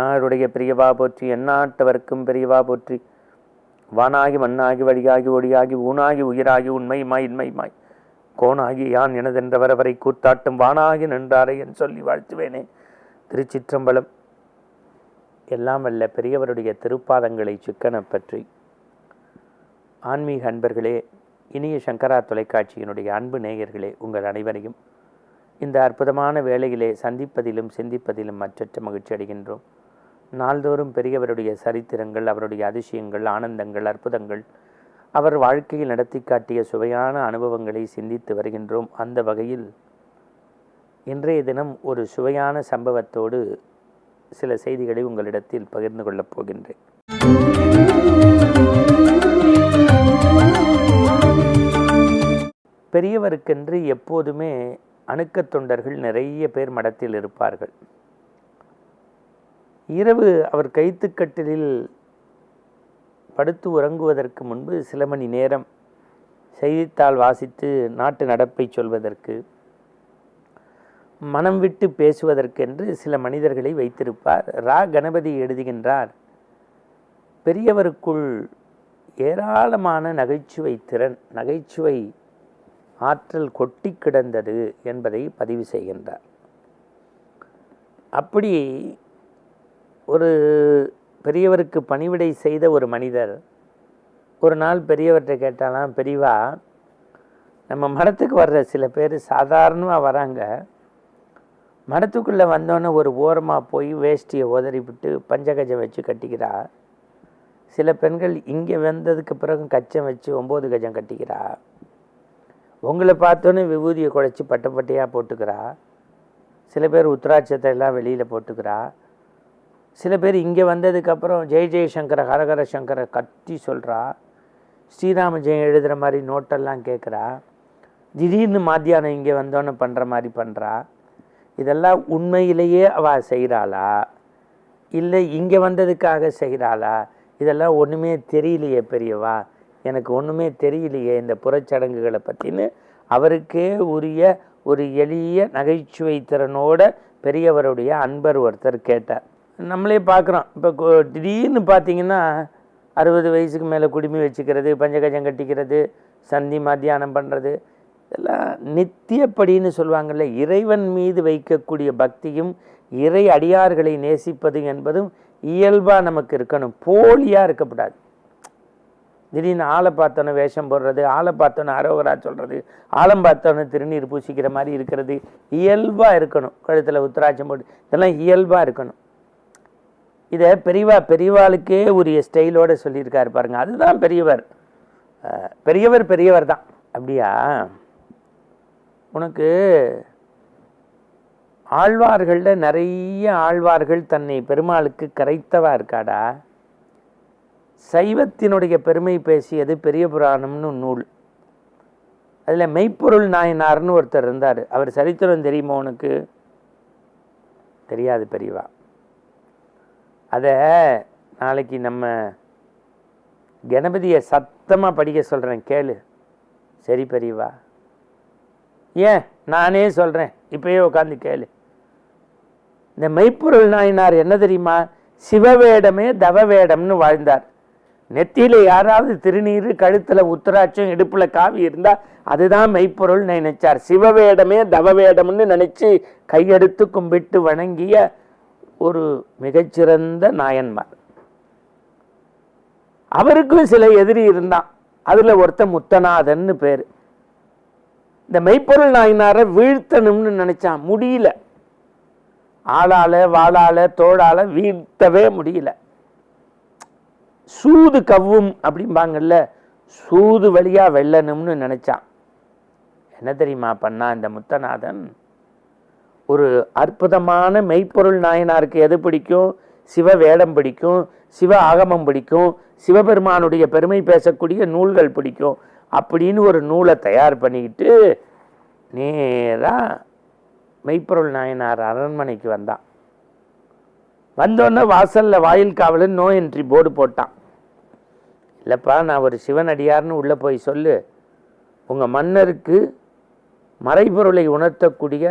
தென்னாடுடைய பெரியவா போற்றி எந்நாட்டவர்க்கும் பெரியவா போற்றி. வானாகி மண்ணாகி வழியாகி ஒடியாகி ஊனாகி உயிராகி உண்மையுமாய் இன்மையுமாய். கோனாகி யான் எனதென்றவர்வரை கூத்தாட்டும் வானாகி நின்றாரை என் சொல்லி வாழ்த்துவேனே. திருச்சிற்றம்பலம். எல்லாம் வல்ல பெரியவருடைய திருப்பாதங்களை சிக்கன பற்றி. ஆன்மீக அன்பர்களே இனிய சங்கரா தொலைக்காட்சியினுடைய அன்பு நேயர்களே உங்கள் அனைவரையும் இந்த அற்புதமான வேளையிலே சந்திப்பதிலும் சிந்திப்பதிலும் மற்றற்ற மகிழ்ச்சி அடைகின்றோம். நாள்தோறும் பெரியவருடைய சரித்திரங்கள் அவருடைய அதிசயங்கள் ஆனந்தங்கள் அற்புதங்கள் அவர் வாழ்க்கையில் நடத்தி காட்டிய சுவையான அனுபவங்களை சிந்தித்து வருகின்றோம். அந்த வகையில் இன்றைய தினம் ஒரு சுவையான சம்பவத்தோடு சில செய்திகளை உங்களிடத்தில் பகிர்ந்து கொள்ளப் போகின்றேன். பெரியவருக்கென்று எப்போதுமே அணுக்கத் தொண்டர்கள் நிறைய பேர் மடத்தில் இருப்பார்கள். இரவு அவர் கைத்துக்கட்டிலில் படுத்து உறங்குவதற்கு முன்பு சில மணி நேரம் செய்தித்தாள் வாசித்து நாட்டு நடப்பை சொல்வதற்கு மனம் விட்டு பேசுவதற்கென்று சில மனிதர்களை வைத்திருப்பார். ரா. கணபதி எழுதுகின்றார் பெரியவருக்குள் ஏராளமான நகைச்சுவை திறன் நகைச்சுவை ஆற்றல் கொட்டி கிடந்தது என்பதை பதிவு செய்கின்றார். அப்படி ஒரு பெரியவருக்கு பணிவிடை செய்த ஒரு மனிதர் ஒரு நாள் பெரியவர்கிட்ட கேட்டாலாம் பெரியவா நம்ம மடத்துக்கு வர்ற சில பேர் சாதாரணமாக வராங்க. மடத்துக்குள்ளே வந்தோன்னே ஒரு ஓரமாக போய் வேஷ்டியை உதறிவிட்டு பஞ்சகஜம் வச்சு கட்டிக்கிறா. சில பெண்கள் இங்கே வந்ததுக்கு பிறகு கச்சம் வச்சு ஒம்பது கஜம் கட்டிக்கிறா. உங்களை பார்த்தோன்னே விபூதியை குழைச்சி பட்டை பட்டையாக போட்டுக்கிறா. சில பேர் உத்ராட்சத்தை எல்லாம் வெளியில் போட்டுக்கிறா. சில பேர் இங்கே வந்ததுக்கப்புறம் ஜெய் ஜெயசங்கர ஹரஹர சங்கர கத்தி சொல்கிறா ஸ்ரீராம ஜெயம் எழுதுகிற மாதிரி நோட்டெல்லாம் கேட்குறா திடீர்னு மாத்தியானம் இங்கே வந்தோன்னே பண்ணுற மாதிரி பண்ணுறா இதெல்லாம் உண்மையிலேயே அவள் செய்கிறாளா இல்லை இங்கே வந்ததுக்காக செய்கிறாளா இதெல்லாம் ஒன்றுமே தெரியலையே பெரியவா. எனக்கு ஒன்றுமே தெரியலையே இந்த புறச்சடங்குகளை பற்றின்னு அவருக்கே உரிய ஒரு எளிய நகைச்சுவை திறனோட பெரியவருடைய அன்பர் ஒருத்தர் கேட்டார். நம்மளே பார்க்குறோம். இப்போ திடீர்னு பார்த்தீங்கன்னா அறுபது வயசுக்கு மேலே குடுமி வச்சுக்கிறது பஞ்சகஜம் கட்டிக்கிறது சந்தி மத்தியானம் பண்ணுறது இதெல்லாம் நித்தியப்படின்னு சொல்லுவாங்கள்ல இறைவன் மீது வைக்கக்கூடிய பக்தியும் இறை அடியார்களை நேசிப்பது என்பதும் இயல்பாக நமக்கு இருக்கணும். போலியாக இருக்கக்கூடாது. திடீர்னு ஆளை பார்த்தோன்னே வேஷம் போடுறது ஆளை பார்த்தோன்னே அரோகரா சொல்கிறது ஆழம் பார்த்தோன்னே திருநீர் பூசிக்கிற மாதிரி இருக்கிறது இயல்பாக இருக்கணும். கழுத்தில் உத்தராட்சம் போட்டு இதெல்லாம் இயல்பாக இருக்கணும். இதை பெரியவா பெரியவாளுக்கே உரிய ஸ்டைலோடு சொல்லியிருக்காரு பாருங்க. அதுதான் பெரியவர். பெரியவர் பெரியவர் தான். அப்படியா? உனக்கு ஆழ்வார்களில் நிறைய ஆழ்வார்கள் தன்னை பெருமாளுக்கு கரைத்தவா இருக்காடா? சைவத்தினுடைய பெருமை பேசியது பெரிய புராணம்னு நூல். அதில் மெய்ப்பொருள் நாயனார்னு ஒருத்தர் இருந்தார். அவர் சரித்திரம் தெரியுமா உனக்கு? தெரியாது பெரியவா. அதை நாளைக்கு நம்ம கணபதியை சத்தமாக படிக்க சொல்கிறேன் கேளு. சரி பெரியவா. ஏன்? நானே சொல்கிறேன் இப்பயே உட்காந்து கேளு. இந்த மெய்ப்பொருள் நாயினார் என்ன தெரியுமா? சிவவேடமே தவவேடம்னு வாழ்ந்தார். நெத்தியில் யாராவது திருநீர் கழுத்தில் உத்தராட்சம் இடுப்பில் காவி இருந்தால் அதுதான் மெய்ப்பொருள் நினைச்சார். சிவவேடமே தவவேடம்னு நினச்சி கையெடுத்து கும்பிட்டு வணங்கிய ஒரு மிகச்சிறந்த நாயன்மார். அவருக்கும் சில எதிரி இருந்தான். அதில் ஒருத்தன் முத்தநாதன்னு பேர். இந்த மெய்ப்பொருள் நாயனாரை வீழ்த்தணும்னு நினச்சான். முடியல. ஆளால் வாளால் தோளால் வீழ்த்தவே முடியல. சூது கவ்வும் அப்படிம்பாங்கல்ல சூது வழியாக வெல்லணும்னு நினச்சான். என்ன தெரியுமா பண்ணா இந்த முத்தநாதன்? ஒரு அற்புதமான மெய்ப்பொருள் நாயனாருக்கு எது பிடிக்கும்? சிவ வேடம் பிடிக்கும் சிவ ஆகமம் பிடிக்கும் சிவபெருமானுடைய பெருமை பேசக்கூடிய நூல்கள் பிடிக்கும் அப்படின்னு ஒரு நூலை தயார் பண்ணிக்கிட்டு நேராக மெய்ப்பொருள் நாயனார் அரண்மனைக்கு வந்தான். வந்தோடனே வாசலில் வாயில் காவலன் நோ என்ட்ரி போர்டு போட்டான். இல்லைப்பா நான் ஒரு சிவனடியார்னு உள்ளே போய் சொல்லு. உங்கள் மன்னருக்கு மறைபொருளை உணர்த்தக்கூடிய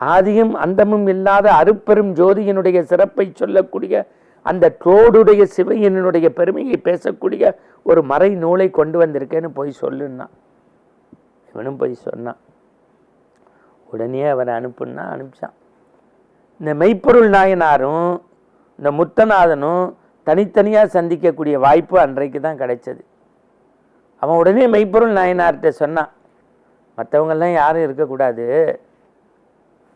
ஆதியும் அந்தமும் இல்லாத அருப்பெரும் ஜோதியினுடைய சிறப்பை சொல்லக்கூடிய அந்த தோடுடைய சிவையனுடைய பெருமையை பேசக்கூடிய ஒரு மறை நூலை கொண்டு வந்திருக்கேன்னு போய் சொல்லுன்னா இவனும் போய் சொன்னான் உடனே அவனை அனுப்புன்னா அனுப்பிச்சான். இந்த மெய்ப்பொருள் நாயனாரும் இந்த முத்தநாதனும் தனித்தனியாக சந்திக்கக்கூடிய வாய்ப்பு அன்றைக்கு தான் கிடைச்சது. அவன் உடனே மெய்ப்பொருள் நாயனார்கிட்ட சொன்னான் மற்றவங்கெல்லாம் யாரும் இருக்கக்கூடாது.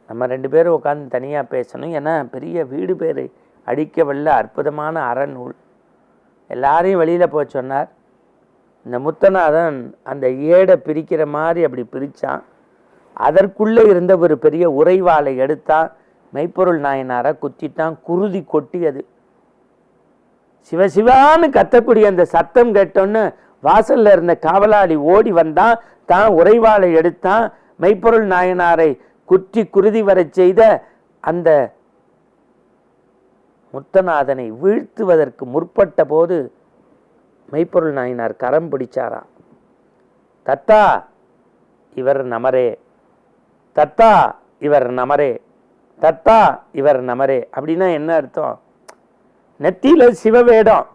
நம்ம ரெண்டு பேரும் உட்காந்து தனியாக பேசணும். ஏன்னா பெரிய வீடு பேர். அடிக்க வல்ல அற்புதமான அறநூல் எல்லாரையும் வெளியில் போக சொன்னார். இந்த முத்தநாதன் அந்த ஏடை பிரிக்கிற மாதிரி அப்படி பிரித்தான் அதற்குள்ளே இருந்த ஒரு பெரிய உறைவாளை எடுத்தான். மெய்ப்பொருள் நாயனாரை குத்திட்டான். குருதி கொட்டியது. சிவசிவான்னு கத்தக்கூடிய அந்த சத்தம் கேட்டோன்னு வாசலில் இருந்த காவலாளி ஓடி வந்தான். தான் உறைவாளை எடுத்தான். மெய்ப்பொருள் நாயனாரை குற்றி குருதி வரச் செய்த அந்த முத்தநாதனை வீழ்த்துவதற்கு முற்பட்ட போது மெய்ப்பொருள் நாயினார் கரம் பிடிச்சாராம் தத்தா இவர் நமரே. தத்தா இவர் நமரே. தத்தா இவர் நமரே. அப்படின்னா என்ன அர்த்தம்? நெத்தியில சிவவேடம்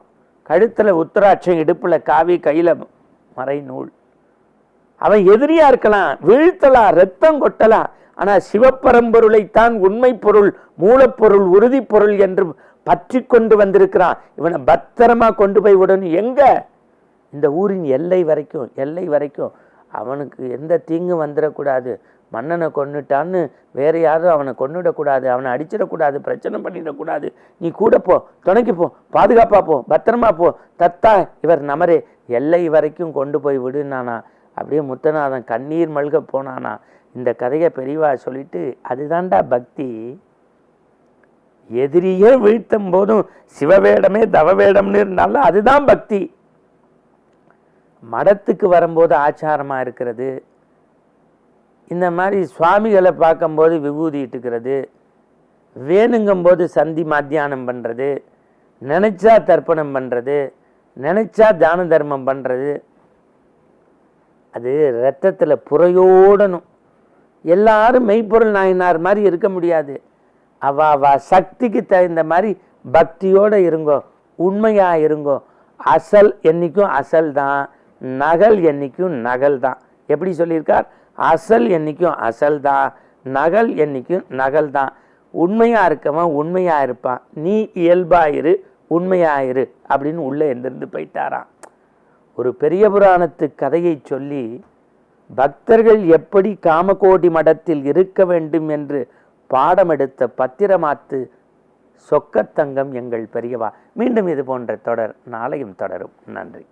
கழுத்துல உத்தராட்சம் இடுப்புல காவி கையில மறை நூல் அவன் எதிரியா இருக்கலாம் வீழ்த்தலாம் ரத்தம் கொட்டலாம் ஆனால் சிவப்பரம்பொருளைத்தான் உண்மை பொருள் மூலப்பொருள் உறுதி பொருள் என்று பற்றி கொண்டு வந்திருக்கிறான். இவனை பத்திரமா கொண்டு போய் விடணும். எங்க? இந்த ஊரின் எல்லை வரைக்கும் எல்லை வரைக்கும். அவனுக்கு எந்த தீங்கும் வந்துடக்கூடாது. மன்னனை கொன்னுட்டான்னு வேற யாரும் அவனை கொண்டுடக்கூடாது அவனை அடிச்சிடக்கூடாது பிரச்சனை பண்ணிடக்கூடாது. நீ கூட போ துணைக்கு போ பாதுகாப்பாக போ பத்திரமா போ. தத்தா இவர் நமரே. எல்லை வரைக்கும் கொண்டு போய் விடுனானா? அப்படியே முத்தநாதன் கண்ணீர் மல்க போனானா. இந்த கதையை பெரியவா சொல்லிட்டு அதுதான்டா பக்தி. எதிரியே வீழ்த்தும் போதும் சிவவேடமே தவவேடம்னு இருந்தாலும் அதுதான் பக்தி. மடத்துக்கு வரும்போது ஆச்சாரமாக இருக்கிறது. இந்த மாதிரி சுவாமிகளை பார்க்கும்போது விபூதி இட்டுக்கிறது. வேணுங்கும்போது சந்தி மத்தியானம் பண்ணுறது நினச்சா தர்ப்பணம் பண்ணுறது நினச்சா தான தர்மம் பண்ணுறது அது ரத்தத்தில் புறையோடணும் எல்லாரும் மெய்ப்பொருள் நாயனார் மாதிரி இருக்க முடியாது. அவ அவ சக்திக்கு தகுந்த மாதிரி பக்தியோடு இருங்கோ உண்மையாக இருங்கோ. அசல் என்னைக்கும் அசல் தான் நகல் என்னைக்கும் நகல் தான். எப்படி சொல்லியிருக்கார்? அசல் என்னைக்கும் அசல் தான் நகல் என்னைக்கும் நகல் தான். உண்மையாக இருக்கவன் உண்மையாக இருப்பான். நீ இயல்பாயிரு உண்மையாயிரு அப்படின்னு உள்ளே எந்திருந்து போயிட்டாராம். ஒரு பெரிய புராணத்து கதையை சொல்லி பக்தர்கள் எப்படி காமகோடி மடத்தில் இருக்க வேண்டும் என்று பாடம் எடுத்த பத்திரமாத்து சொக்கத்தங்கம் எங்கள் பெரியவா. மீண்டும் இது போன்ற தொடர் நாளையும் தொடரும். நன்றி.